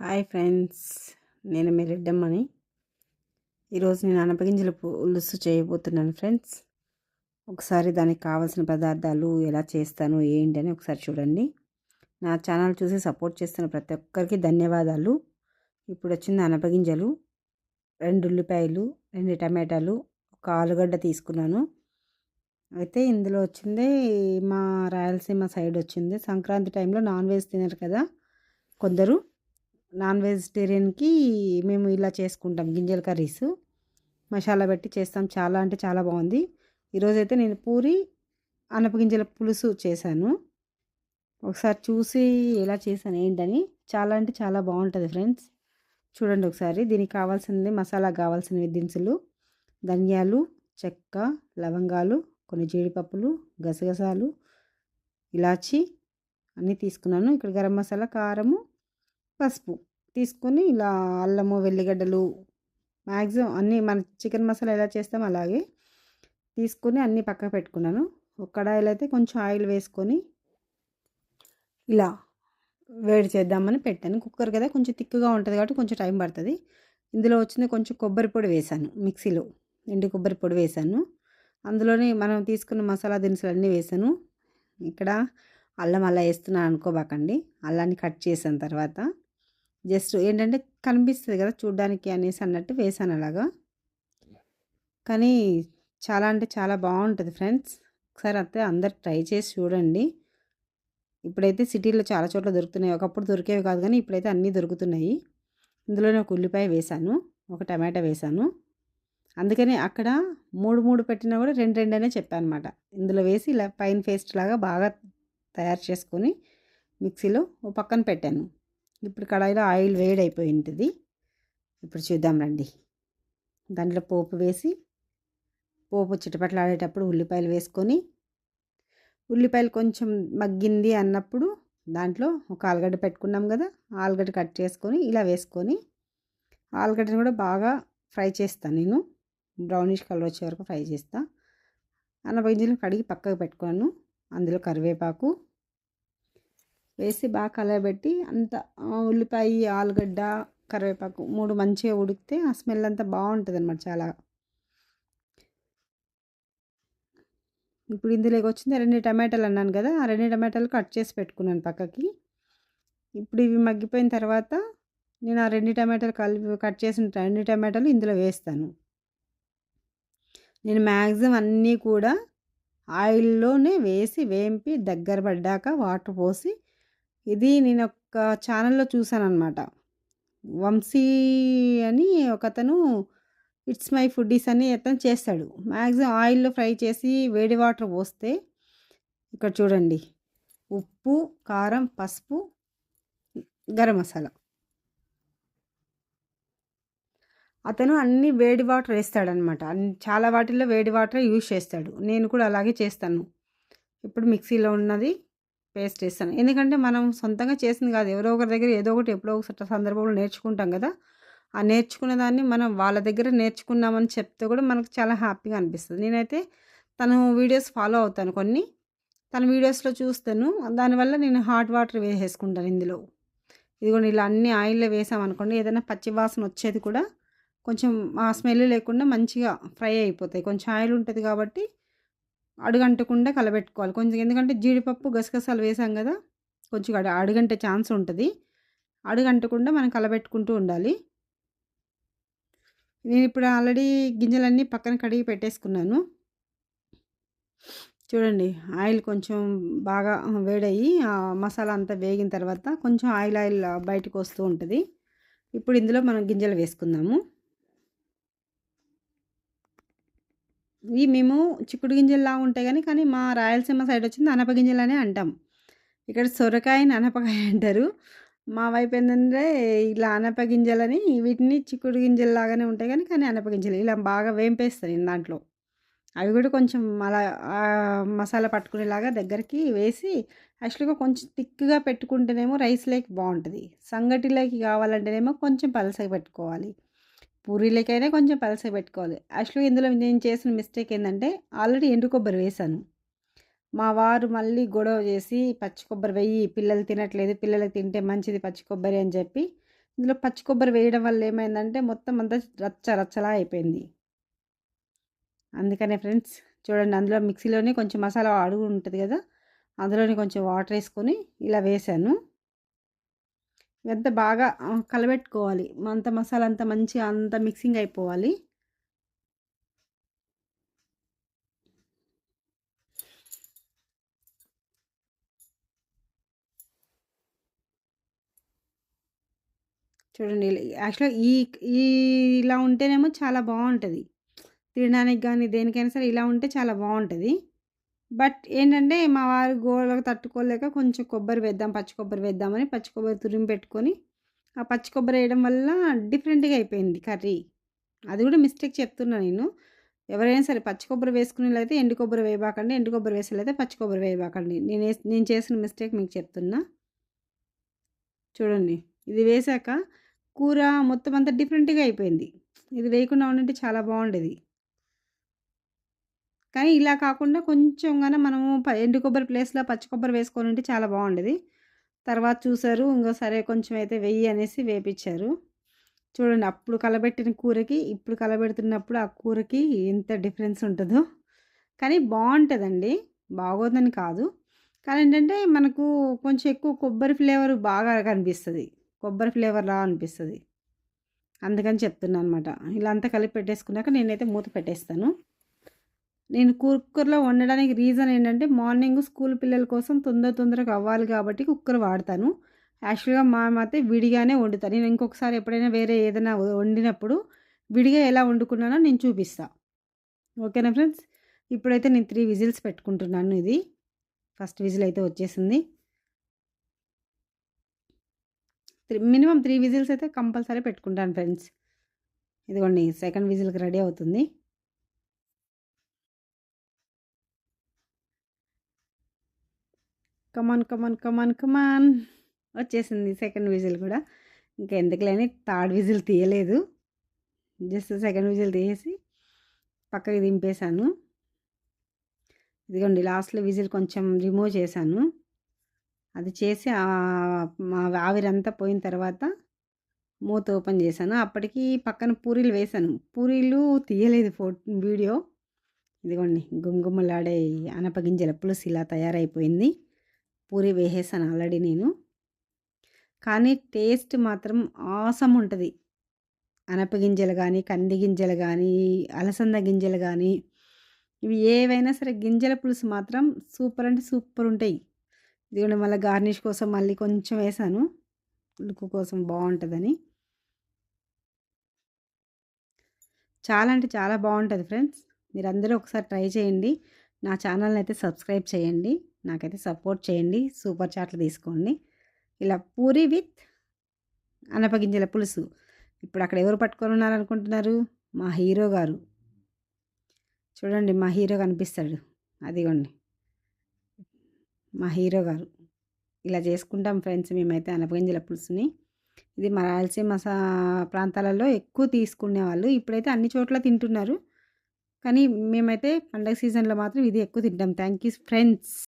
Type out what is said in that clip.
Hi friends నేను మీ రెడ్డమ్మని. ఈరోజు నేను అనపగింజల పులుసు చేయబోతున్నాను ఫ్రెండ్స్. ఒకసారి దానికి కావాల్సిన పదార్థాలు ఎలా చేస్తాను ఏంటి అని ఒకసారి చూడండి. నా ఛానల్ చూసి సపోర్ట్ చేస్తున్న ప్రతి ఒక్కరికి ధన్యవాదాలు. ఇప్పుడు వచ్చింది అనపగింజలు రెండు ఉల్లిపాయలు రెండు టమాటాలు ఒక ఆలుగడ్డ తీసుకున్నాను. అయితే ఇందులో వచ్చింది మా రాయలసీమ సైడ్ వచ్చింది. సంక్రాంతి టైంలో నాన్ వెజ్ తినరు కదా కొందరు. నాన్ వెజిటేరియన్కి మేము ఇలా చేసుకుంటాం గింజల కర్రీస్. మసాలా పెట్టి చేస్తాం. చాలా అంటే చాలా బాగుంది. ఈరోజైతే నేను పూరి అనపగింజల పులుసు చేశాను. ఒకసారి చూసి ఎలా చేశాను ఏంటని. చాలా అంటే చాలా బాగుంటుంది ఫ్రెండ్స్. చూడండి ఒకసారి. దీనికి కావాల్సింది మసాలా కావాల్సినవి దినుసులు ధనియాలు చెక్క లవంగాలు కొన్ని జీడిపప్పులు గసగసాలు ఇలాచి అన్నీ తీసుకున్నాను. ఇక్కడ గరం మసాలా కారము పసుపు తీసుకొని ఇలా అల్లము వెల్లిగడ్డలు మ్యాక్సిమం అన్నీ మన చికెన్ మసాలా ఎలా చేస్తాం అలాగే తీసుకొని అన్నీ పక్కకు పెట్టుకున్నాను. ఒక కడాయిలో అయితే కొంచెం ఆయిల్ వేసుకొని ఇలా వేడి చేద్దామని పెట్టాను. కుక్కర్ కదా కొంచెం తిక్కుగా ఉంటుంది కాబట్టి కొంచెం టైం పడుతుంది. ఇందులో వచ్చింది కొంచెం కొబ్బరి పొడి వేసాను మిక్సీలో ఎండు కొబ్బరి పొడి వేసాను. అందులోనే మనం తీసుకున్న మసాలా దినుసులు అన్నీ వేసాను. ఇక్కడ అల్లం అలా వేస్తున్నాను అనుకోబాకండి. అల్లాన్ని కట్ చేసిన తర్వాత జస్ట్ ఏంటంటే కనిపిస్తుంది కదా చూడ్డానికి అనేసి అన్నట్టు వేసాను అలాగా. కానీ చాలా అంటే చాలా బాగుంటుంది ఫ్రెండ్స్. ఒకసారి అయితే అందరు ట్రై చేసి చూడండి. ఇప్పుడైతే సిటీలో చాలా చోట్ల దొరుకుతున్నాయి. ఒకప్పుడు దొరికేవి కాదు కానీ ఇప్పుడైతే అన్నీ దొరుకుతున్నాయి. ఇందులోనే ఒక ఉల్లిపాయ వేసాను. ఒక టమాటా వేసాను. అందుకని అక్కడ మూడు మూడు పెట్టినా కూడా రెండు రెండు అనే చెప్పాను అనమాట ఇందులో వేసి ఇలా పైన పేస్ట్ లాగా బాగా తయారు చేసుకొని మిక్సీలో ఓ పక్కన పెట్టాను. ఇప్పుడు కడాయిలో ఆయిల్ వేడి అయిపోయి ఉంటుంది ఇప్పుడు చూద్దాం రండి. దాంట్లో పోపు వేసి పోపు చిటపట్లాడేటప్పుడు ఉల్లిపాయలు వేసుకొని ఉల్లిపాయలు కొంచెం మగ్గింది అన్నప్పుడు దాంట్లో ఒక ఆలుగడ్డ పెట్టుకున్నాం కదా ఆలుగడ్డ కట్ చేసుకొని ఇలా వేసుకొని ఆలుగడ్డను కూడా బాగా ఫ్రై చేస్తాను నేను. బ్రౌనిష్ కలర్ వచ్చే వరకు ఫ్రై చేస్తాను అన్నపగింజలు కడిగి పక్కకు పెట్టుకున్నాను. అందులో కరివేపాకు వేసి బాగా కలబెట్టి అంత ఉల్లిపాయ ఆలుగడ్డ కరివేపాకు మూడు మంచిగా ఉడికితే ఆ స్మెల్ అంతా బాగుంటుంది అనమాట చాలా. ఇప్పుడు ఇందులోకి వచ్చింది రెండు టమాటాలు అన్నాను కదా ఆ రెండు టమాటాలు కట్ చేసి పెట్టుకున్నాను పక్కకి. ఇప్పుడు ఇవి మగ్గిపోయిన తర్వాత నేను ఆ రెండు టమాటాలు కలిపి కట్ చేసిన రెండు టమాటాలు ఇందులో వేస్తాను. నేను మ్యాక్సిమం అన్నీ కూడా ఆయిల్లోనే వేసి వేంపి దగ్గర పడ్డాక వాటర్ పోసి ఇది నేను ఒక ఛానల్లో చూశాను అనమాట వంశీ అని ఒకతను ఇట్స్ మై ఫుడ్డీస్ అని అతను చేస్తాడు. మ్యాక్సిమం ఆయిల్లో ఫ్రై చేసి వేడి వాటర్ పోస్తే ఇక్కడ చూడండి. ఉప్పు కారం పసుపు గరం మసాలా. అతను అన్ని వేడి వాటర్ వేస్తాడనమాట. చాలా వాటిల్లో వేడి వాటర్ యూజ్ చేస్తాడు. నేను కూడా అలాగే చేస్తాను. ఇప్పుడు మిక్సీలో ఉన్నది పేస్ట్ వేస్తాను ఎందుకంటే మనం సొంతంగా చేసింది కాదు. ఎవరో ఒకరి దగ్గర ఏదో ఒకటి ఎప్పుడో ఒకసారి సందర్భంలో నేర్చుకుంటాం కదా. ఆ నేర్చుకున్న దాన్ని మనం వాళ్ళ దగ్గర నేర్చుకున్నామని చెప్తే కూడా మనకు చాలా హ్యాపీగా అనిపిస్తుంది. నేనైతే తను వీడియోస్ ఫాలో అవుతాను కొన్ని. తన వీడియోస్లో చూస్తాను. దానివల్ల నేను హాట్ వాటర్ వేసేసుకుంటాను ఇందులో. ఇదిగోండి ఇలా అన్ని ఆయిల్లో వేసామనుకోండి ఏదైనా పచ్చి వాసన వచ్చేది కూడా కొంచెం ఆ స్మెల్ లేకుండా మంచిగా ఫ్రై అయిపోతాయి. కొంచెం ఆయిల్ ఉంటుంది కాబట్టి అడుగంటకుండా కలబెట్టుకోవాలి. కొంచెం ఎందుకంటే జీడిపప్పు గసగసాలు వేసాం కదా కొంచెం అడు అడుగంటే ఛాన్స్ ఉంటుంది. అడుగంటకుండా మనం కలబెట్టుకుంటూ ఉండాలి. నేను ఇప్పుడు ఆల్రెడీ గింజలన్నీ పక్కన కడిగి పెట్టేసుకున్నాను. చూడండి ఆయిల్ కొంచెం బాగా వేడయ్యి మసాలా అంతా వేగిన తర్వాత కొంచెం ఆయిల్ ఆయిల్ బయటకు వస్తూ ఉంటుంది. ఇప్పుడు ఇందులో మనం గింజలు వేసుకుందాము. ఇవి మేము చిక్కుడు గింజల్లా ఉంటాయి కానీ కానీ మా రాయలసీమ సైడ్ వచ్చింది అనపగింజలు అనే అంటాం. ఇక్కడ సొరకాయని అనపకాయ అంటారు. మా వైపు ఏంటంటే ఇలా అనపగింజలని వీటిని చిక్కుడు గింజలు లాగానే ఉంటాయి కానీ కానీ అనపగింజలు ఇలా బాగా వేంపేస్తాను దాంట్లో. అవి కూడా కొంచెం అలా మసాలా పట్టుకునేలాగా దగ్గరికి వేసి యాక్చువల్గా కొంచెం థిక్గా పెట్టుకుంటేనేమో రైస్లోకి బాగుంటుంది. సంగటిలోకి కావాలంటేనేమో కొంచెం పలసగా పెట్టుకోవాలి. పూరీలకైనా కొంచెం పలస పెట్టుకోవాలి. యాక్చువల్గా ఇందులో నేను చేసిన మిస్టేక్ ఏంటంటే ఆల్రెడీ ఎండు కొబ్బరి వేశాను మా వారు మళ్ళీ గొడవ చేసి పచ్చి కొబ్బరి వెయ్యి పిల్లలు తినట్లేదు పిల్లలకి తింటే మంచిది పచ్చి కొబ్బరి అని చెప్పి ఇందులో పచ్చి కొబ్బరి వేయడం వల్ల ఏమైందంటే మొత్తం అంతా రచ్చ రచ్చలా అయిపోయింది. అందుకనే ఫ్రెండ్స్ చూడండి అందులో మిక్సీలోనే కొంచెం మసాలా అడుగు ఉంటుంది కదా అందులోనే కొంచెం వాటర్ వేసుకొని ఇలా వేసాను. ఎంత బాగా కలబెట్టుకోవాలి. అంత మసాలా అంత మంచిగా అంత మిక్సింగ్ అయిపోవాలి. చూడండి యాక్చువల్గా ఈ ఈ ఇలా ఉంటేనేమో చాలా బాగుంటుంది తినడానికి కానీ దేనికైనా సరే ఇలా ఉంటే చాలా బాగుంటుంది బట్ ఏంటంటే మా వారు గోడలకు తట్టుకోలేక కొంచెం కొబ్బరి వేద్దాం పచ్చి కొబ్బరి వేద్దామని పచ్చి కొబ్బరి తురిమి పెట్టుకొని ఆ పచ్చి కొబ్బరి వేయడం వల్ల డిఫరెంట్గా అయిపోయింది కర్రీ. అది కూడా మిస్టేక్ చెప్తున్నా నేను. ఎవరైనా సరే పచ్చి కొబ్బరి వేసుకునేలైతే ఎండు కొబ్బరి వేయబాకండి ఎండు కొబ్బరి వేసేలైతే పచ్చి కొబ్బరి వేయబాకండి. నేను నేను చేసిన మిస్టేక్ మీకు చెప్తున్నా. చూడండి. ఇది వేసాక కూర మొత్తం అంతా డిఫరెంట్గా అయిపోయింది. ఇది వేయకుండా ఉండంటే చాలా బాగుండేది. కానీ ఇలా కాకుండా కొంచెం కానీ మనము ఎండు కొబ్బరి ప్లేస్లో పచ్చి కొబ్బరి వేసుకొని ఉంటే చాలా బాగుండేది. తర్వాత చూసారు ఇంకో సరే కొంచెం అయితే వెయ్యి అనేసి వేపించారు చూడండి అప్పుడు కలబెట్టిన కూరకి ఇప్పుడు కలబెడుతున్నప్పుడు ఆ కూరకి ఎంత డిఫరెన్స్ ఉంటుందో. కానీ బాగుంటుందండి. బాగోదని కాదు. కానీ ఏంటంటే మనకు కొంచెం ఎక్కువ కొబ్బరి ఫ్లేవర్ బాగా కనిపిస్తుంది. కొబ్బరి ఫ్లేవర్ లా అనిపిస్తుంది. అందుకని చెప్తున్నాను అనమాట ఇలా అంతా కలిపి పెట్టేసుకున్నాక నేనైతే మూత పెట్టేస్తాను. నేను కుక్కర్లో వండడానికి రీజన్ ఏంటంటే మార్నింగ్ స్కూల్ పిల్లల కోసం తొందర తొందరగా అవ్వాలి కాబట్టి కుక్కర్ వాడతాను. యాక్చువల్గా మా అయితే విడిగానే వండుతాను నేను ఇంకొకసారి ఎప్పుడైనా వేరే ఏదైనా వండినప్పుడు విడిగా ఎలా వండుకున్నానో నేను చూపిస్తాను ఓకేనా ఫ్రెండ్స్? ఇప్పుడైతే నేను త్రీ విజిల్స్ పెట్టుకుంటున్నాను ఇది. ఫస్ట్ విజిల్ అయితే వచ్చేసింది. మినిమం త్రీ విజిల్స్ అయితే కంపల్సరీ పెట్టుకుంటాను ఫ్రెండ్స్. ఇదిగోండి సెకండ్ విజిల్కి రెడీ అవుతుంది. Come on come on come on come on వచ్చేసింది సెకండ్ విజిల్ కూడా. ఇంకా ఎందుకులేని థర్డ్ విజిల్ తీయలేదు. జస్ట్ సెకండ్ విజిల్ తీసేసి పక్కకి దింపేశాను. ఇదిగోండి లాస్ట్లో విజిల్ కొంచెం రిమూవ్ చేశాను. అది చేసి మా ఆవిరంతా పోయిన తర్వాత మూత ఓపెన్ చేశాను. అప్పటికి పక్కన పూరీలు వేశాను. పూరీలు తీయలేదు ఫో వీడియో. ఇదిగోండి గుమ్గుమ్మలాడే అనపగింజల పులుసు ఇలా తయారైపోయింది. పూరి వేసేసాను ఆల్రెడీ నేను. కానీ టేస్ట్ మాత్రం ఆసం ఉంటుంది. అనపగింజలు కానీ కంది గింజలు కానీ అలసంద గింజలు కానీ ఇవి ఏవైనా సరే గింజల పులుసు మాత్రం సూపర్ అంటే సూపర్ ఉంటాయి. ఇదిగోండి మళ్ళీ గార్నిష్ కోసం మళ్ళీ కొంచెం వేసాను. లుక్ కోసం బాగుంటుందని. చాలా అంటే చాలా బాగుంటుంది ఫ్రెండ్స్. మీరందరూ ఒకసారి ట్రై చేయండి. నా ఛానల్ని అయితే సబ్స్క్రైబ్ చేయండి. నాకైతే సపోర్ట్ చేయండి. సూపర్ చాట్లు తీసుకోండి. ఇలా పూరి విత్ అనపగింజల పులుసు. ఇప్పుడు అక్కడ ఎవరు పట్టుకొని ఉన్నారనుకుంటున్నారు మా హీరో గారు. చూడండి మా హీరో కనిపిస్తాడు. అదిగోండి. మా హీరో గారు. ఇలా చేసుకుంటాం ఫ్రెండ్స్ మేమైతే అనపగింజల పులుసుని. ఇది మా రాయలసీమ ప్రాంతాలలో ఎక్కువ తీసుకునేవాళ్ళు ఇప్పుడైతే అన్ని చోట్ల తింటున్నారు. కానీ మేమైతే పండగ సీజన్లో మాత్రం ఇది ఎక్కువ తింటాం. Thank you friends.